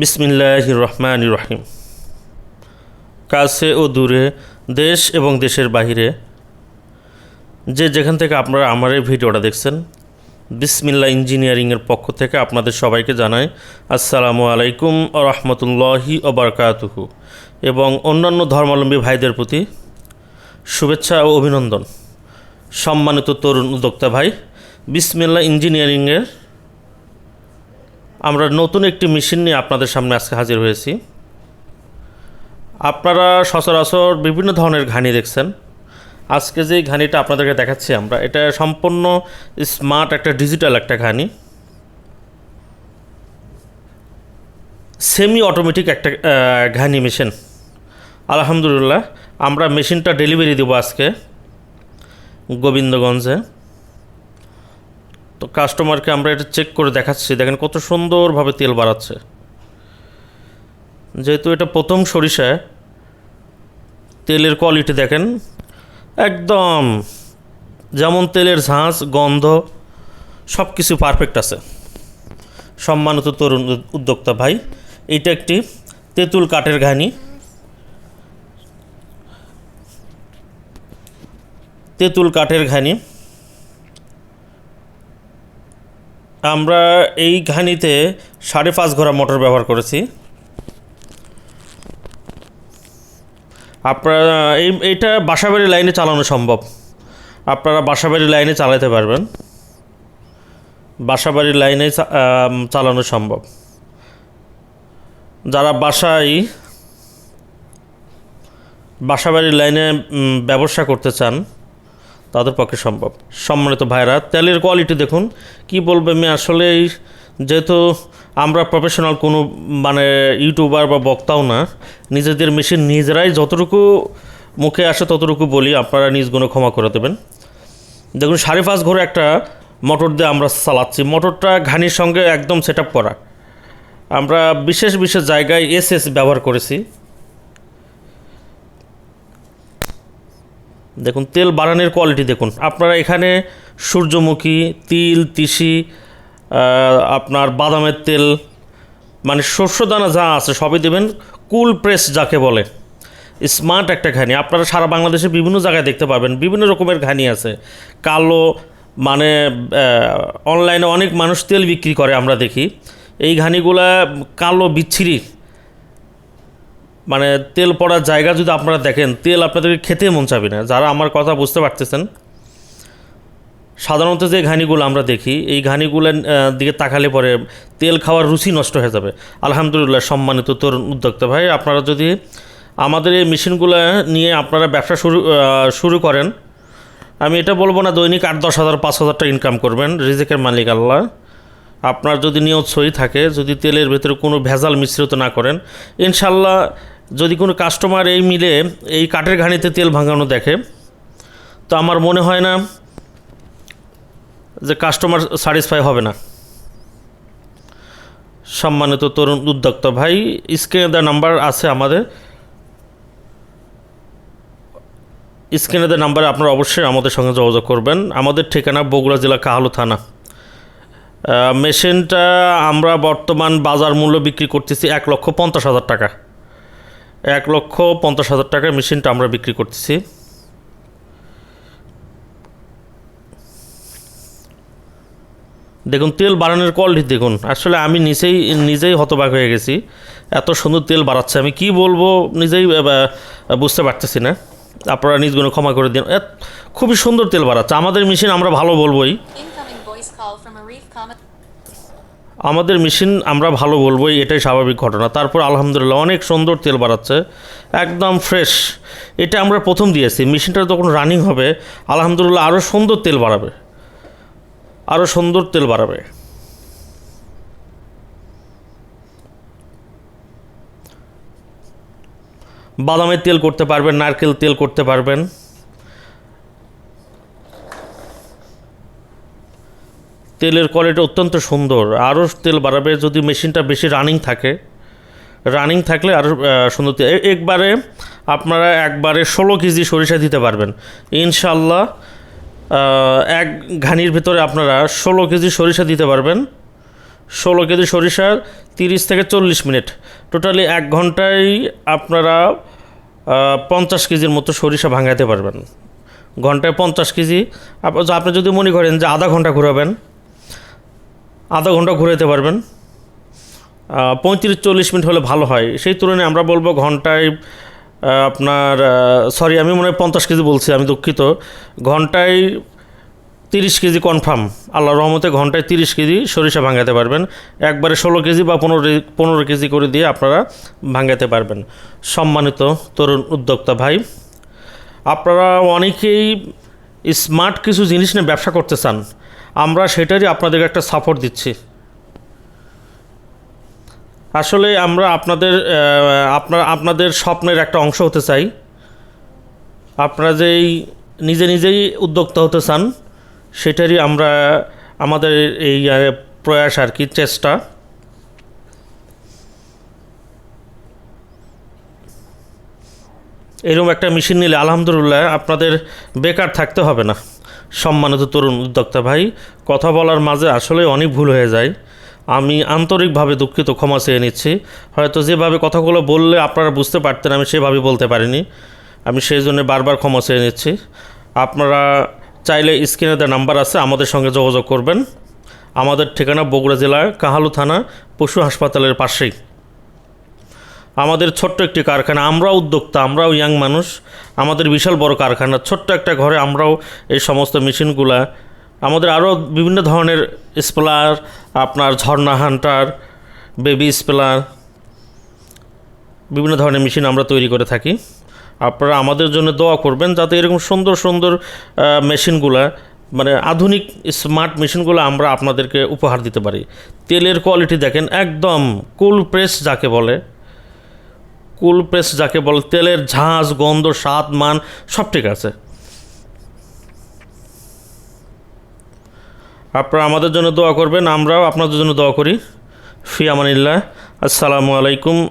বিসমিল্লাহ রহমান রহিম কাছে ও দূরে, দেশ এবং দেশের বাহিরে, যে যেখান থেকে আপনারা আমার এই ভিডিওটা দেখছেন বিসমিল্লা ইঞ্জিনিয়ারিংয়ের পক্ষ থেকে আপনাদের সবাইকে জানাই আসসালামু আলাইকুম ও রহমতুল্লাহি ওবরকাতুহু এবং অন্যান্য ধর্মাবলম্বী ভাইদের প্রতি শুভেচ্ছা ও অভিনন্দন। সম্মানিত তরুণ উদ্যোক্তা ভাই বিসমিল্লা ইঞ্জিনিয়ারিংয়ের আমরা নতুন একটি মেশিন নিয়ে আপনাদের সামনে আজকে হাজির হয়েছি। আপনারা সচরাচর বিভিন্ন ধরনের ঘানি দেখছেন। আজকে যে ঘানিটা আপনাদেরকে দেখাচ্ছি আমরা, এটা সম্পূর্ণ স্মার্ট একটা ডিজিটাল একটা ঘানি। সেমি অটোমেটিক একটা ঘানি মেশিন। আলহামদুলিল্লাহ, আমরা মেশিনটা ডেলিভারি দেবো আজকে গোবিন্দগঞ্জে। তো কাস্টমারকে আমরা এটা চেক করে দেখাচ্ছি। দেখেন কত সুন্দরভাবে তেল বাড়াচ্ছে। যেহেতু এটা প্রথম সরিষা, তেলের কোয়ালিটি দেখেন, একদম যেমন তেলের ঝাঁঝ গন্ধ সব কিছু পারফেক্ট আছে। সম্মানিত তরুণ উদ- উদ্যোক্তা ভাই, এটা একটি তেঁতুল কাঠের ঘানি। তেঁতুল কাঠের ঘানি। আমরা এই ঘানিতে সাড়ে পাঁচ ঘোড়া মোটর ব্যবহার করেছি। আপনারা, এই, এইটা বাসাবাড়ির লাইনে চালানো সম্ভব। আপনারা বাসাবাড়ির লাইনে চালাতে পারবেন। বাসাবাড়ির লাইনে চালানো সম্ভব। যারা বাসায় বাসাবাড়ির লাইনে ব্যবসা করতে চান তাদের পক্ষে সম্ভব। সম্মানিত ভাইরা তেলের কোয়ালিটি দেখুন। কি বলবে আমি আসলে যেহেতু আমরা প্রফেশনাল কোনো মানে ইউটিউবার বা বক্তাও না, নিজেদের মেশিন নিজেরাই যতটুকু মুখে আসে ততটুকু বলি, আপনারা নিজ গুণে ক্ষমা করে দেবেন। দেখুন, সাড়ে পাঁচ ঘরে একটা মোটর দিয়ে আমরা চালাচ্ছি। মোটরটা ঘানির সঙ্গে একদম সেট করা। আমরা বিশেষ বিশেষ জায়গায় এস এস ব্যবহার করেছি। দেখুন, তেল বাড়ানোর কোয়ালিটি দেখুন। আপনারা এখানে সূর্যমুখী, তিল, তিসি আপনার বাদামের তেল মানে শস্যদানা যা আছে সবই দেবেন। কুল প্রেস যাকে বলে। স্মার্ট একটা ঘানি। আপনারা সারা বাংলাদেশে বিভিন্ন জায়গায় দেখতে পাবেন বিভিন্ন রকমের ঘানি আছে। কালো মানে অনলাইনে অনেক মানুষ তেল বিক্রি করে আমরা দেখি। এই ঘানিগুলা কালো, বিচ্ছিরি মানে তেল পড়ার জায়গা যদি আপনারা দেখেন, তেল আপনাদেরকে খেতে মন চাবে না। যারা আমার কথা বুঝতে পারতেছেন, সাধারণত যে ঘানিগুলো আমরা দেখি, এই ঘানিগুলোর দিকে তাকালে পরে তেল খাওয়ার রুচি নষ্ট হয়ে যাবে। আলহামদুলিল্লাহ, সম্মানিত তরুণ উদ্যোক্তা ভাই, আপনারা যদি আমাদের এই মেশিনগুলো নিয়ে আপনারা ব্যবসা শুরু শুরু করেন, আমি এটা বলব না দৈনিক আট, দশ হাজার, পাঁচ হাজার টাকা ইনকাম করবেন, রিজিকের মালিক আল্লাহ। আপনার যদি নিয়ত সই থাকে, যদি তেলের ভেতরে কোনো ভেজাল মিশ্রিত না করেন ইনশাল্লাহ যদি কোনো কাস্টমার এই মিলে এই কাঠের ঘানিতে তেল ভাঙানো দেখে, তো আমার মনে হয় না যে কাস্টমার স্যাটিসফাই হবে না। সম্মানিত তরুণ উদ্যোক্তা ভাই স্ক্রিনে দেওয়া নাম্বার আছে আমাদের। স্ক্রিনে দেওয়া নাম্বারে আপনারা অবশ্যই আমাদের সঙ্গে যোগাযোগ করবেন। আমাদের ঠিকানা বগুড়া জেলা কাহালু থানা। মেশিনটা আমরা বর্তমান বাজার মূল্য বিক্রি করতেছি এক লক্ষ পঞ্চাশ হাজার টাকা। এক লক্ষ পঞ্চাশ হাজার টাকায় মেশিনটা আমরা বিক্রি করতেছি। দেখুন, তেল বাড়ানোর কোয়ালিটি দেখুন। আসলে আমি নিজেই নিজেই হতবাক হয়ে গেছি। এত সুন্দর তেল বাড়াচ্ছে। আমি কি বলব নিজেই বুঝতে পারতেছি না। আপনারা নিজগুলো ক্ষমা করে দিন। খুবই সুন্দর তেল বাড়াচ্ছে। আমাদের মেশিন আমরা ভালো বলবোই। আমাদের মেশিন আমরা ভালো বলবোই, এটাই স্বাভাবিক ঘটনা। তারপর আলহামদুলিল্লাহ অনেক সুন্দর তেল বাড়াচ্ছে, একদম ফ্রেশ। এটা আমরা প্রথম দিয়েছি, মেশিনটা যখন রানিং হবে, আলহামদুলিল্লাহ আরও সুন্দর তেল বাড়াবে। আরও সুন্দর তেল বাড়াবে। বাদামের তেল করতে পারবেন, নারকেল তেল করতে পারবেন। তেলের কোয়ালিটি অত্যন্ত সুন্দর। আরও তেল বাড়াবে যদি মেশিনটা বেশি রানিং থাকে। রানিং থাকলে আরও সুন্দর একবারে আপনারা একবারে ষোলো কেজি সরিষা দিতে পারবেন। ইনশাল্লাহ এক ঘানির ভিতরে আপনারা ষোলো কেজি সরিষা দিতে পারবেন। ষোলো কেজি সরিষা তিরিশ থেকে চল্লিশ মিনিট। টোটালি এক ঘন্টায় আপনারা পঞ্চাশ কেজির মতো সরিষা ভাঙাতে পারবেন। ঘন্টায় পঞ্চাশ কেজি। আপ- আপনি যদি মনে করেন যে আধা ঘণ্টা ঘোরাবেন আধা ঘণ্টা ঘুরাতে পারবেন। পঁয়ত্রিশ চল্লিশ মিনিট হলে ভালো হয়। সেই তুলনায় আমরা বলব ঘন্টায় আপনার সরি আমি মনে হয় পঞ্চাশ কেজি বলছি, আমি দুঃখিত। ঘন্টায় তিরিশ কেজি কনফার্ম আল্লাহ রহমতে ঘন্টায় তিরিশ কেজি সরিষা ভাঙাতে পারবেন। একবারে ষোলো কেজি বা পনেরো পনেরো কেজি করে দিয়ে আপনারা ভাঙাতে পারবেন। সম্মানিত তরুণ উদ্যোক্তা ভাই, আপনারা অনেকেই স্মার্ট কিছু জিনিস নিয়ে ব্যবসা করতে চান। আমরা সেটারই আপনাদেরকে একটা সাপোর্ট দিচ্ছি। আসলে আমরা আপনাদের আপনার, আপনাদের স্বপ্নের একটা অংশ হতে চাই। আপনারা যেই নিজে নিজেই উদ্যোক্তা হতে চান, সেটারই আমরা আমাদের এই প্রয়াস আর কি, চেষ্টা। এরকম একটা মেশিন নিলে আলহামদুলিল্লাহ আপনাদের বেকার থাকতে হবে না। সম্মানিত তরুণ উদ্যোক্তা ভাই, কথা বলার মাঝে আসলে অনেক ভুল হয়ে যায়। আমি আন্তরিকভাবে দুঃখিত, ক্ষমা চেয়ে নিচ্ছি। হয়তো যেভাবে কথাগুলো বললে আপনারা বুঝতে পারতেন, আমি সেভাবে বলতে পারিনি। আমি সেই জন্য বারবার ক্ষমা চেয়ে নিচ্ছি। আপনারা চাইলে স্ক্রিনে দেওয়া নাম্বার আছে, আমাদের সঙ্গে যোগাযোগ করবেন। আমাদের ঠিকানা বগুড়া জেলার কাহালু থানা, পশু হাসপাতালের পাশেই। আমাদের ছোট্ট একটি কারখানা, আমরাও উদ্যোক্তা, আমরাও ইয়াং মানুষ, আমাদের বিশাল বড় কারখানা, ছোট্ট একটা ঘরে আমরাও এই সমস্ত মেশিনগুলা, আমাদের আরও বিভিন্ন ধরনের স্প্লার, আপনার ঝর্ণা হান্টার, বেবি স্প্লার, বিভিন্ন ধরনের মেশিন আমরা তৈরি করে থাকি। আপনারা আমাদের জন্য দোয়া করবেন যাতে এরকম সুন্দর সুন্দর মেশিনগুলা মানে আধুনিক স্মার্ট মেশিনগুলো আমরা আপনাদেরকে উপহার দিতে পারি। তেলের কোয়ালিটি দেখেন, একদম কুল প্রেস যাকে বলে। কুল প্রেস যাকে বলে, তেলের ঝাঁজ, গন্ধ, স্বাদ, মান, সব ঠিক আছে। আপনারা আমাদের জন্য দোয়া করবেন, আমরাও আপনাদের জন্য দোয়া করি। ফি আমানিল্লাহ। আসসালামু আলাইকুম।